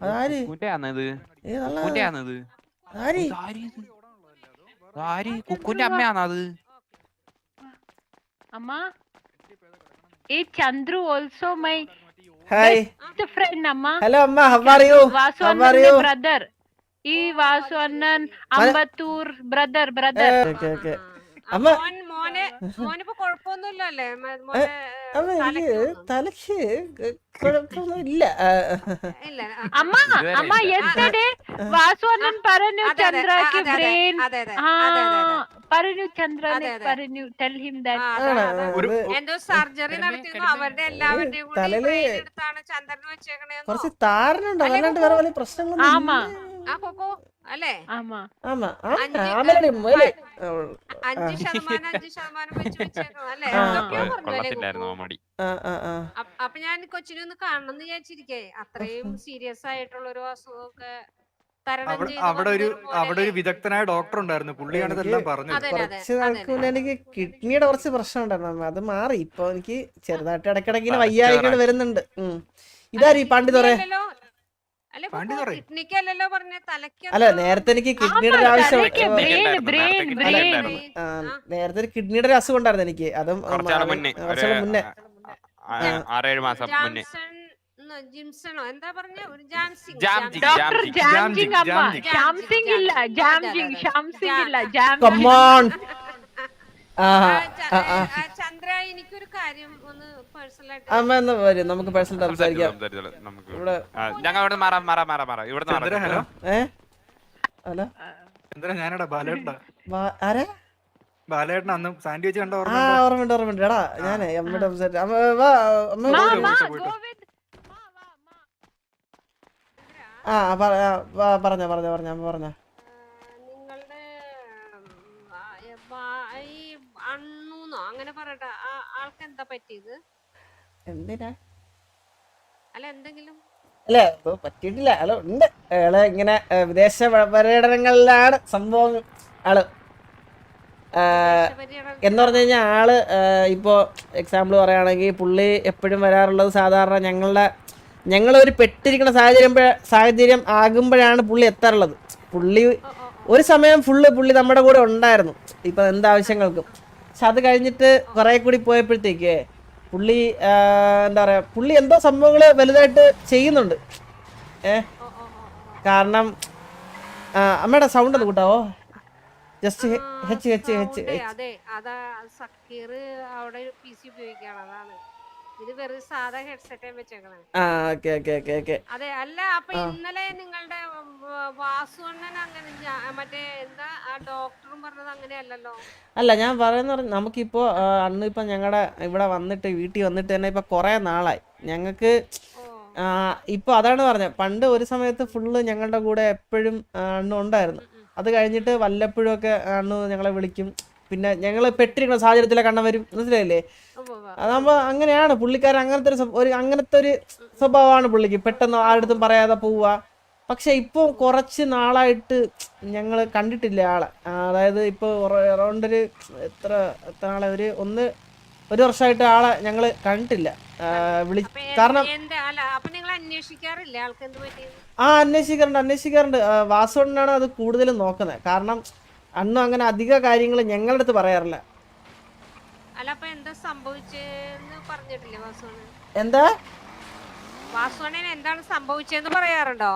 അതാര് ആര്? ആര്? കുക്കുന്റെ അമ്മയാണോ അത് Amma, is Chandru also my hi friend, Amma? Hello അമ്മ. How are you brother. ഈ വാസു അണ്ണൻ Ambattur brother brother okay okay. അമ്മ- മോനെ മോന് മോനിപ്പോ കുഴപ്പമൊന്നുമില്ലല്ലേ? മ- മോന് അമ്മ എനിക്ക്? തലക്ക് കുഴപ്പമൊന്നും ഇല്ല ആ, ഇല്ല. ആ, അമ്മ അമ്മ ഇല്ല. യെസ്റ്റർഡേ പറഞ്ഞു ചന്ദ്രക്ക് ബ്രെയിൻ. പറഞ്ഞു ചന്ദ്രനെ. പറഞ്ഞു ടെൽ ഹിം എന്തോ സർജറി നടത്തിയിരുന്നു. അവരുടെ എല്ലാവരുടെയും കൂടി എടുത്താണ് ചന്ദ്രന് വെച്ചേക്കണേന്നോ. കുറച്ച് താരനുണ്ട്. അല്ലാണ്ട് വേറെ വലിയ പ്രശ്നങ്ങളൊന്നും ആമാ. ആ കൊക്കോ. അല്ലേ? ആമാ. അഞ്ച് ശതമാനം അഞ്ച് ശതമാനം വെച്ച് വെച്ചേക്കണം? അല്ലേ? ആ. എന്തൊക്കെയോ കൊള്ളത്തില്ലായിരുന്നു കുക്കു? കോമഡി ആ, ആ, ആ. അപ്പ- ഞാൻ കൊച്ചിനെ ഒന്ന് കാണണം എന്ന് വിചാരിച്ചിരിക്കേ. അത്രയും സീരിയസ് ആയിട്ടുള്ള ഒരു അസുഖമൊക്കെ തരണം അവിടെ ചെയ്ത് അവിടെ ഒരു വന്നൊരു അവിടെ ഒരു വിദഗ്ധനായ ഡോക്ടർ ഉണ്ടായിരുന്നു. പുള്ളിയാണ് ഇതെല്ലാം പറഞ്ഞത്. അതെ, അതെ, കുറച്ച് അതെ, നാൾക്ക് അതെ. മുന്നേ എനിക്ക് കിഡ്നിയുടെ കുറച്ച് പ്രശ്നം ഉണ്ടായിരുന്നു അമ്മ. അത് മാറി. ഇപ്പൊ എനിക്ക് ചെറുതായിട്ട് ഇടയ്ക്കിടയ്ക്ക് വയ്യായികൾ വരുന്നുണ്ട്. ഉം. ഇതാരീ പണ്ട് തുറേ കിഡ്നിയല്ലല്ലോ. അല്ല. പറഞ്ഞ നേരത്തെ എനിക്ക് കിഡ്നിയുടെ ഒരു ആവശ്യം തലയ്ക്ക് നേരത്തെ. ആ, ഒരു കിഡ്നിയുടെ ഒരു അസുഖം ഉണ്ടായിരുന്നു എനിക്ക്. അതും ആ, കുറച്ചാൾ മുന്നേ കുറച്ചാൾ മുന്നേ. ആറേഴ് മാസം മുന്നേ. ജാംസൺ ജിംസണോ? എന്താ പറഞ്ഞ? ഒരു ജാംസിംഗ് ജാംസിംഗ്, ജാംസിംഗ്. ഡോക്ടർ ജാംജിങ്, ജാംജിങ് അമ്മ ജാംജിങ്, ഷാംസിംഗ് ഇല്ല ജാംജിങ്, ഷാംസിംഗ് ഇല്ല ജാം- ജാംജിങ്. ആ, ചന്ദ്ര എനിക്കൊരു കാര്യം ഒന്ന് പേഴ്സണൽ ആയിട്ട് അമ്മ വരും. നമുക്ക് പേഴ്സണൽ സംസാരിക്കാം നമുക്ക് ഇവിടെ ആ, ഞങ്ങൾ അവിടെ മാറാം മാറാം മാറാം മാറാം. ഇവിടെ ഹലോ? ഏ? ഹലോ? ചന്ദ്ര ഞാനടാ ബാലേട്ടാ വാ- ആരാ? ബാലേട്ടൻ അന്ന് സാൻഡ്വിച്ച് കണ്ട ആ ഓർമ്മയുണ്ട് ഓർമ്മയുണ്ട്. എടാ ഞാനേ അമ്മയുടെ സംസാരിച്ചു പറഞ്ഞോ പറഞ്ഞോ പറഞ്ഞോ പറഞ്ഞോ. പറയട്ടെ ആ ആൾക്ക് എന്താ പറ്റിയത്? എന്തിനാ? അല്ല എന്തെങ്കിലും? അല്ല ഇപ്പൊ പറ്റിയിട്ടില്ല. അല്ല ഉണ്ട്. അയാൾ ഇങ്ങനെ വിദേശ പര്യടനങ്ങളിലാണ് സംഭവം. ആൾ എന്ന് പറഞ്ഞു കഴിഞ്ഞാൽ ആൾ ഇപ്പോ എക്സാമ്പിൾ പറയുകയാണെങ്കിൽ പുള്ളി എപ്പോഴും വരാറുള്ളത് സാധാരണ ഞങ്ങളുടെ ഞങ്ങളൊരു പെട്ടിരിക്കുന്ന സാഹചര്യം സാഹചര്യം ആകുമ്പോഴാണ് പുള്ളി എത്താറുള്ളത്. പുള്ളി. ഒരു സമയം ഫുള്ള് പുള്ളി നമ്മുടെ കൂടെ ഉണ്ടായിരുന്നു. ഇപ്പൊ എന്താവശ്യങ്ങൾക്കും പക്ഷെ അത് കഴിഞ്ഞിട്ട് കുറെ കൂടി പോയപ്പോഴത്തേക്ക് പുള്ളി എന്താ പറയാ പുള്ളി എന്തോ സംഭവങ്ങൾ വലുതായിട്ട് ചെയ്യുന്നുണ്ട്. ഏ. കാരണം അമ്മയുടെ സൗണ്ട് ഒന്ന് കൂട്ടാവോ? ജസ്റ്റ് ഹെച്ച് ഹെച്ച് ഹെച്ച് അതെ അതാ. സക്കീർ അവിടെ പി സി ഉപയോഗിക്കാണ് അതാണ്. ഇത് വെറും സാധാ ഹെഡ്സെറ്റ് വെച്ചേക്കണേ. അതെ അല്ല അപ്പൊ ഇന്നലെ നിങ്ങളുടെ അങ്ങനെ ജാ- മറ്റേ എന്താ ആ ഡോക്ടറും പറഞ്ഞത് അങ്ങനെയല്ലല്ലോ. അല്ല ഞാൻ പറയുന്ന നമുക്കിപ്പോ നമുക്കിപ്പോൾ അന്ന് ഇപ്പം ഞങ്ങളുടെ ഇവിടെ വന്നിട്ട് വീട്ടിൽ വന്നിട്ട് തന്നെ ഇപ്പം കുറേ നാളായി. ഞങ്ങൾക്ക് ഇപ്പൊ ഇപ്പോൾ അതാണ് പറഞ്ഞത്. പണ്ട് ഒരു സമയത്ത് ഫുള്ള് ഞങ്ങളുടെ കൂടെ എപ്പോഴും അണ്ണു ഉണ്ടായിരുന്നു. അത് കഴിഞ്ഞിട്ട് വല്ലപ്പോഴും ഒക്കെ അണ്ണു ഞങ്ങളെ വിളിക്കും. പിന്നെ ഞങ്ങൾ പെട്ടിരിക്കുന്ന സാഹചര്യത്തിലൊക്കെ അണ്ണൻ വരും. മനസ്സിലായില്ലേ. അതാകുമ്പോൾ അങ്ങനെയാണ്. പുള്ളിക്കാരൻ അങ്ങനത്തെ ഒരു അങ്ങനത്തെ ഒരു സ്വഭാവമാണ് പുള്ളിക്ക്. പെട്ടെന്ന് ആരുടെ പറയാതെ പോവുക. പക്ഷെ ഇപ്പോൾ കുറച്ച് നാളായിട്ട് ഞങ്ങൾ കണ്ടിട്ടില്ല ആളെ. അതായത് ഇപ്പോൾ അറൗണ്ട് ഒരു എത്ര എത്ര നാളെ ഒരു ഒന്ന് ഒരു വർഷമായിട്ട് ആളെ ഞങ്ങൾ കണ്ടിട്ടില്ല. ആ, വിളി കാരണം ആ അന്വേഷിക്കാറുണ്ട് അന്വേഷിക്കാറുണ്ട്. ആ, വാസുണ്ണനാണ് അത് കൂടുതലും നോക്കുന്നത്. കാരണം അന്നും അങ്ങനെ അധിക കാര്യങ്ങൾ ഞങ്ങളുടെ അടുത്ത് പറയാറില്ല. അല്ല അപ്പൊ എന്താ സംഭവിച്ചെന്ന് പറഞ്ഞിട്ടില്ലേ വാസുണ്ണൻ എന്താ? വാസുണ്ണൻ എന്താണ് സംഭവിച്ചെന്ന് പറയാറുണ്ടോ?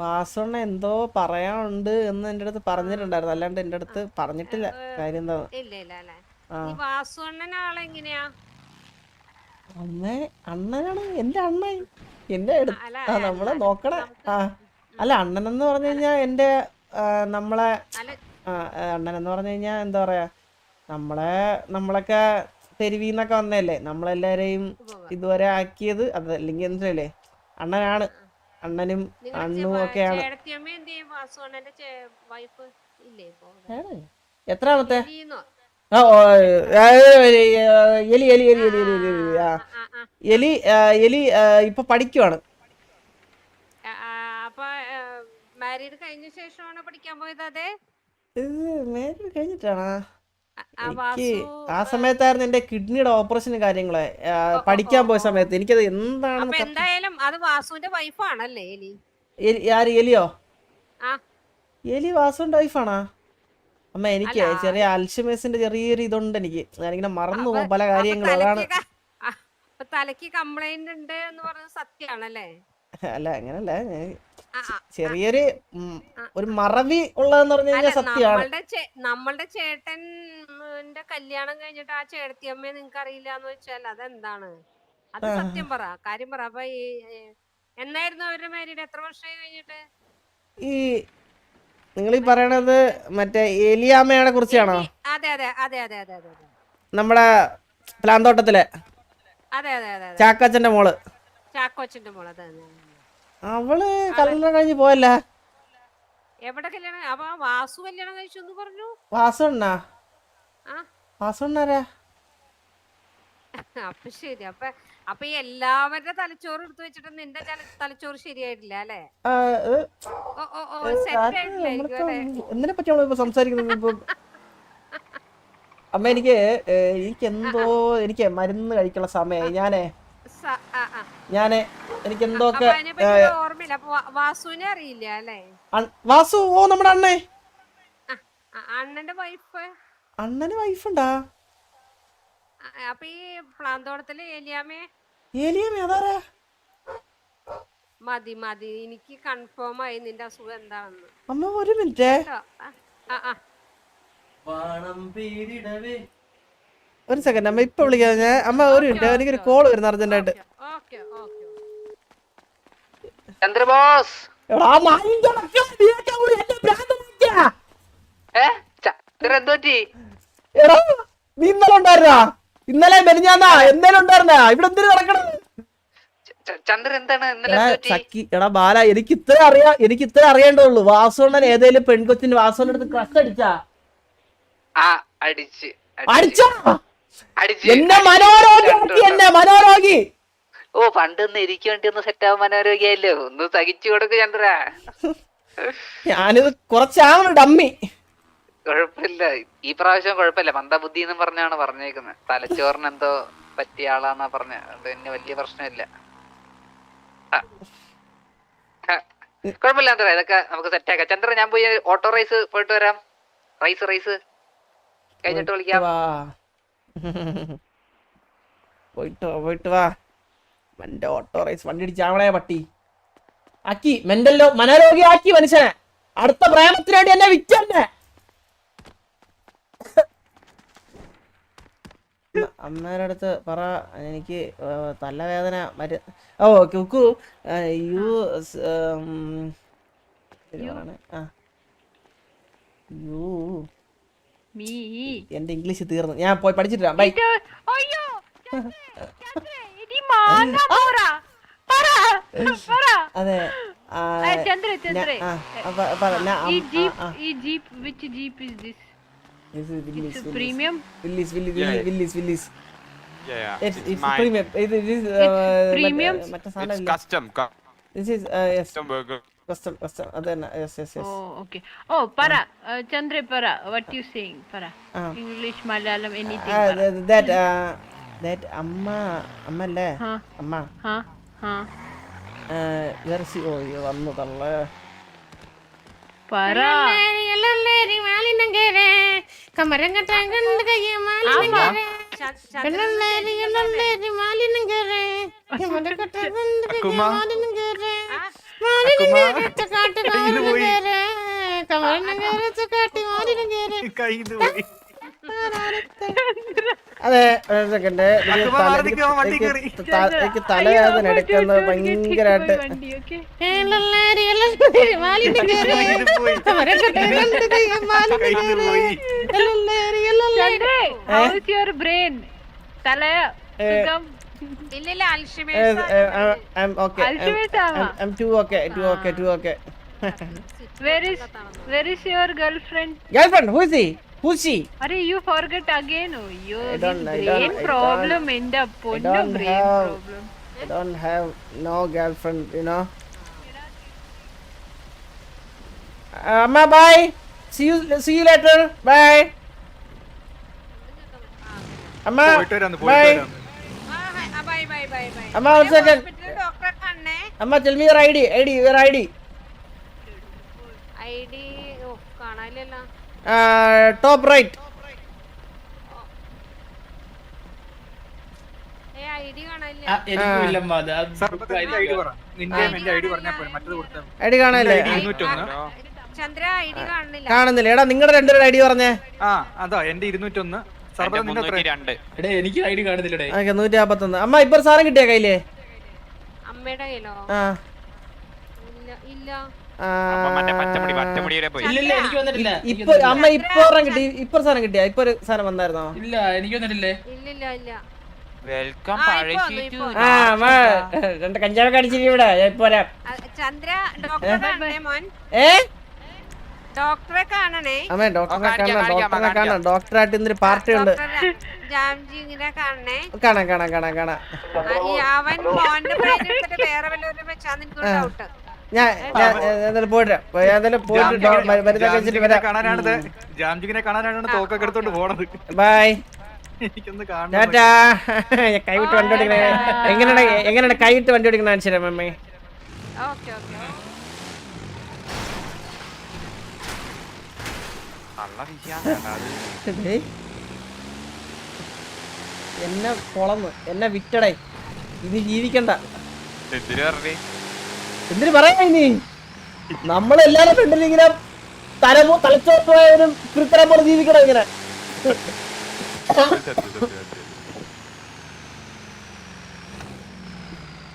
വാസുണ്ണ എന്തോ പറയാനുണ്ട് എന്ന് എന്റെ അടുത്ത് പറഞ്ഞിട്ടുണ്ടായിരുന്നു. അല്ലാണ്ട് എന്റെ അടുത്ത് പറഞ്ഞിട്ടില്ല. കാര്യം എന്താ? ഇല്ല ഇല്ല അല്ലെ ആ. ഈ വാസുണ്ണൻ ആളെങ്ങനെയാ? അമ്മേ അണ്ണനാണ് എന്റെ അണ്ണൻ. എന്റെ അടുത്ത് നമ്മളെ നോക്കണ ആ. അല്ല അണ്ണൻ എന്ന് പറഞ്ഞു കഴിഞ്ഞാൽ എന്റെ നമ്മളെ അണ്ണൻ എന്ന് പറഞ്ഞു കഴിഞ്ഞാൽ എന്താ പറയാ നമ്മളെ നമ്മളൊക്കെ തെരുവിന്നൊക്കെ വന്നതല്ലേ? നമ്മളെല്ലാരെയും. ഇതുവരെ ആക്കിയത് അത് അല്ലെങ്കിൽ മനസ്സിലല്ലേ അണ്ണനാണ്. അണ്ണനും അണ്ണും ഒക്കെയാണ്. എത്രാമത്തെ? എലി എലി എലി എലി എലി എലി എലി ആ. എലി എലി ഇപ്പൊ പഠിക്കുവാണ്. മാരീഡ് കഴിഞ്ഞ ശേഷമാണ് പഠിക്കാൻ പോയത് അതെ? ഇത് മേരേജ് കഴിഞ്ഞിട്ടാണാ? ആ, സമയത്തായിരുന്നു എന്റെ കിഡ്നിയുടെ ഓപ്പറേഷൻ കാര്യങ്ങളെ. പഠിക്കാൻ പോയ സമയത്ത് എനിക്കത് എന്താണ് എന്തായാലും അത് വാസുവിന്റെ വൈഫാണല്ലേ എലി ആര് എലിയോ? എലി വാസുവിന്റെ വൈഫാണാ? അമ്മ എനിക്ക് ചെറിയ അൽഷിമേസിന്റെ ചെറിയൊരു ഇതുണ്ട് എനിക്ക്. ഞാനിങ്ങനെ മറന്നു പോകും പല കാര്യങ്ങളും. അതാണ് തലക്ക് കംപ്ലൈന്റ് ഉണ്ട് എന്ന് പറഞ്ഞത് സത്യാണല്ലേ അല്ല അങ്ങനല്ല. ചെറിയൊരു. ഒരു മറവി ഉള്ളതെന്ന് പറഞ്ഞു കഴിഞ്ഞാൽ സത്യമാണ്. നമ്മളുടെ ചേട്ടന്റെ കല്യാണം കഴിഞ്ഞിട്ട് ആ ചേട്ടത്തിയമ്മയെ നിങ്ങക്ക് അറിയില്ല എന്ന് വെച്ചാൽ അതെന്താണ്? അത് സത്യം പറ കാര്യം പറ. അപ്പൊ ഈ എന്നായിരുന്നു അവരുടെ മാരീഡ്? എത്ര വർഷമായി കഴിഞ്ഞിട്ട്? ഈ നിങ്ങൾ ഈ പറയണത് മറ്റേ എലിയാമ്മയെ കുറിച്ചാണോ? അതെ അതെ അതെ അതെ അതെ അതെ നമ്മുടെ പ്ലാന്തോട്ടത്തിലെ അതെ അതെ അതെ അതെ. ചാക്കച്ചന്റെ മോൾ. ചാക്കോച്ചന്റെ മോൾ അതെ. അവൾ കല്യാണം കഴിഞ്ഞ് പോയല്ലേ? എവിടെ കല്യാണം? അപ്പൊ വാസു കല്യാണം കഴിച്ചു പറഞ്ഞു. വാസുണ്ണാ ആ. വാസുണ്ണാരാ അപ്പൊ ശരി. അപ്പൊ അപ്പൊ ഈ എല്ലാവരുടെ തലച്ചോറ് എടുത്തു വെച്ചിട്ട് നിന്റെ തലച്ചോറ് ശരിയായിട്ടില്ല അല്ലെ? എന്തിനെ പറ്റി നമ്മളിപ്പോ സംസാരിക്കുന്നത് അമ്മ എനിക്ക് എനിക്ക് എന്തോ എനിക്ക് മരുന്ന് കഴിക്കുള്ള സമയ ഞാനേ. ഞാനേ എനിക്ക് എന്തൊക്കെ ഓർമ്മയില്ല. വാസുവിനെ അറിയില്ല അല്ലേ? വാസു ഓ നമ്മുടെ അണ്ണേ. അണ്ണന്റെ വൈഫ് അണ്ണന് വൈഫുണ്ടാ അപ്പൊ ഈ പ്ലാന്തോടത്തിൽ ഏലിയാമേ ഏലിയാമേ അതാരാ? മതി മതി. എനിക്ക് കൺഫേം ആയി നിന്റെ അസുഖം എന്താണെന്ന്. അമ്മ ഒരു മിനിറ്റ്. ഒരു സെക്കൻഡ് അമ്മ ഇപ്പൊ വിളിക്കാം ഞാൻ അമ്മ ഒരു മിനിറ്റ്. എനിക്കൊരു കോൾ വരുന്ന അർജന്റായിട്ട് ഓക്കെ ഓക്കെ ചന്ദ്രബോസ് എടാ, നായിന്റെ മക്കളെ, നീയൊക്കെ കൂടി എന്നെ ഭ്രാന്ത് പിടിക്കാ. ഏ ചന്ദ്ര എന്തോ പറ്റി എടാ, നീ ഇന്നലെ ഉണ്ടായിരുന്നാ? ഇന്നലെ മെലിഞ്ഞാന്നാ എന്തേലും ഉണ്ടായിരുന്നാ? ഇവിടെ എന്തിനു നടക്കണം എടാ ബാല എനിക്ക് ഇത്ര അറിയാ എനിക്ക് ഇത്ര അറിയേണ്ടതുള്ളൂ. വാസുണ്ണൻ ഏതേലും പെൺകൊച്ചിന് വാസുണ്ണൻ അടുത്ത് ക്രഷ് അടിച്ചാ? അടിച്ച് എന്നെ മനോരോഗി എന്നെ മനോരോഗി. ഓ പണ്ടൊന്ന് എനിക്ക് വേണ്ടി ഒന്ന് സെറ്റ് ആവാൻ മനോരോഗ്യല്ലോ ഒന്ന് സഹിച്ചു കൊടുക്ക് ചന്ദ്ര. ഞാനിത് കുറച്ചാണ് ഡമ്മി. കുഴപ്പമില്ല. ഈ പ്രാവശ്യം കുഴപ്പമില്ല. മന്ദബുദ്ധി എന്നും പറഞ്ഞാണ് പറഞ്ഞേക്കുന്നത്. തലച്ചോറിന് എന്തോ പറ്റിയ ആളാന്നാ പറഞ്ഞ. അത് പിന്നെ വലിയ പ്രശ്നമില്ല. കുഴപ്പമില്ല ചന്ദ്ര. ഇതൊക്കെ നമുക്ക് സെറ്റ് ആക്കാം. ചന്ദ്ര ഞാൻ പോയി ഓട്ടോ റൈസ് പോയിട്ട് വരാം. റൈസ് റൈസ് കഴിഞ്ഞിട്ട് വിളിക്കാം. പോയിട്ട് പോയിട്ട് വാ. എന്റെ ഓട്ടോ റേസ് വണ്ടി ഇടിച്ചാവണേ പട്ടി. ആക്കി മെന്റല്ലോ മനോരോഗി ആക്കി മനുഷ്യനെ. അടുത്ത പ്രേമത്തിന് വേണ്ടി എന്നെ വിറ്റന്നെ അമ്മേടെ അടുത്ത് പറ എനിക്ക് തലവേദന മരു ഓ കുക്കു യു. എന്റെ ഇംഗ്ലീഷ് തീർന്നു. ഞാൻ പോയി പഠിച്ചിട്ട് ബൈ. ഇത് അയ്യോ ചന്ദ്രേ, ചന്ദ്രേ, ഇത് മാങ്ങ പറ പറ പറ അതെ ആ, ഏ, ചന്ദ്ര ഞാ- ചന്ദ്ര ആ, അപ്പ- പറ, ഞാൻ ഈ അം- ജീപ്പ് ആ, ആ. ഈ jeep which jeep is this This is Willis, it's a Willis. premium Willis, Willis, Yeah, Willis, Willis, Willis. Yeah, yeah. It's, It's it's mine. premium. It, it is, uh, It's premium? മറ്റേ- മറ്റേ It's സാധനം custom. cu- This is, uh, yes, Custom burger. custom, custom. അത് തന്നെ, yes, yes, yes. oh okay oh para uh, chandra para what you saying para Ah. english malayalam anything Ah, para that, that, uh, that അമ്മ അമ്മ. അല്ലേ അമ്മ Jersey ഓ ഇത് വന്നു തള്ളേ para ஆமா ച- ചന്ദ്രൻ അതെ ഒരു സെക്കൻഡ്. എനിക്ക് തലവേദന എടുക്കുന്നത് ഭയങ്കരമായിട്ട് ഗേൾഫ്രണ്ട് ഗേൾഫ്രണ്ട് കയ്യിന്ന് uh, uh, she? Are you forget again? Oh, you I this don't- brain problem in the പൊന്നു don't brain have- problem. I don't have no girlfriend, you know. Uh, Amma, bye. See you. See you later. Bye. Amma, bye. tell me your ID. ID, your ID. I D കാണാനില്ലല്ലോ I D മറ്റത് കൊടുത്താൽ മതി. I D കാണാനില്ലേ ID right ID കാണുന്നില്ല? എടാ നിങ്ങളുടെ രണ്ടുപേരുടെ I D പറഞ്ഞേ. അതോ എന്റെ ഇരുന്നൂറ്റൊന്ന്. എനിക്ക് ഐഡി നൂറ്റി നാപ്പത്തൊന്ന് അമ്മ ഇപ്പൊ സാധനം കിട്ടിയ കയ്യിലേ? അമ്മയുടെ കയ്യിലോ? ഇല്ല. ഇല്ല ആ, അപ്പൊ മറ്റേ പച്ചമുടി പച്ചമുടി വരെ പോയി. ഇല്ല ഇല്ല എനിക്ക് വന്നിട്ടില്ല ഇപ്പൊ അമ്മ ഇപ്പൊ ഒരെണ്ണം കിട്ടി ഇപ്പൊ ഒരു സാധനം കിട്ടിയ? ഇപ്പൊ ഒരു സാധനം വന്നായിരുന്നോ? ഇല്ല എനിക്ക് വന്നിട്ടില്ലേ? ഇല്ല ഇല്ല ഇല്ല. വെൽക്കം പഴയ ആ അമ്മ രണ്ട് കഞ്ചാവൊക്കെ അടിച്ചിരി ഇവിടെ. ഞാൻ ഇപ്പൊ വരാം. ആ, ചന്ദ്ര ഡോക്ടറെ കാണണേ മോൻ? ഏ? ഡോക്ടറെ കാണണേ? അമ്മേ ഡോക്ടറിനെ കാണിക്കാം, കാണാം ഡോക്ടറിനെ. കാണാം ഡോക്ടറായിട്ട് ഇന്നൊരു പാർട്ടി ഉണ്ട്. ജാംജിങ്ങിനെ കാണണേ. കാണാം കാണാം കാണാം കാണാം. ആ, ഈ അവൻ മോന്റെ പേര് എടുത്തിട്ട് വേറെ വല്ലവരും വെച്ചാന്ന് എനിക്കൊരു ഡൗട്ട് ഞാൻ ഞാൻ പോയിട്ട്. ഞാൻ പോയിട്ട് വരാം. കാണാനാണ് ജാംജിങ്ങിനെ കാണാനാണ് തോക്കൊക്കെ എടുത്തോണ്ട് പോണത്. ബൈ. എനിക്കൊന്ന് കാണണം. ടാറ്റാ. കൈവിട്ട് വണ്ടി ഓടിക്കണേ. എങ്ങനെയാണ് എങ്ങനെയാണ് കൈവിട്ട് വണ്ടി ഓടിക്കണ കാണിച്ചു തരാം മമ്മി. എന്നെ കൊളന്ന് എന്നെ വിറ്റടേ. ഇനി ജീവിക്കണ്ട. എന്തിനു പറഞ്ഞേ? എന്തിനു പറയാ ഇനി നമ്മളെല്ലാരും ഫ്രണ്ടിൽ ഇങ്ങനെ തലമോ തലച്ചോറായാലും കൃത്രം പോലെ ജീവിക്കണം ഇങ്ങനെ.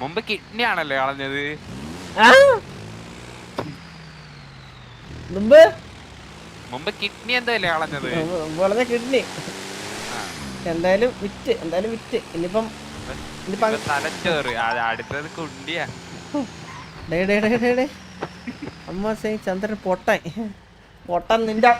മുമ്പ് കിഡ്നി ആണല്ലേ കളഞ്ഞത്? മുമ്പ്? മുമ്പ് കിഡ്നി എന്തല്ലേ കളഞ്ഞത്? വളരെ കിഡ്നി. എന്തായാലും വിറ്റ് എന്തായാലും വിറ്റ്. ഇനിയിപ്പം അടുത്തത് കുണ്ടിയാ. ഡേ ഡേ ഡേ ഡേ അമ്മ സേ ചന്ദ്രൻ പൊട്ടൻ. പൊട്ടൻ നിന്റെ.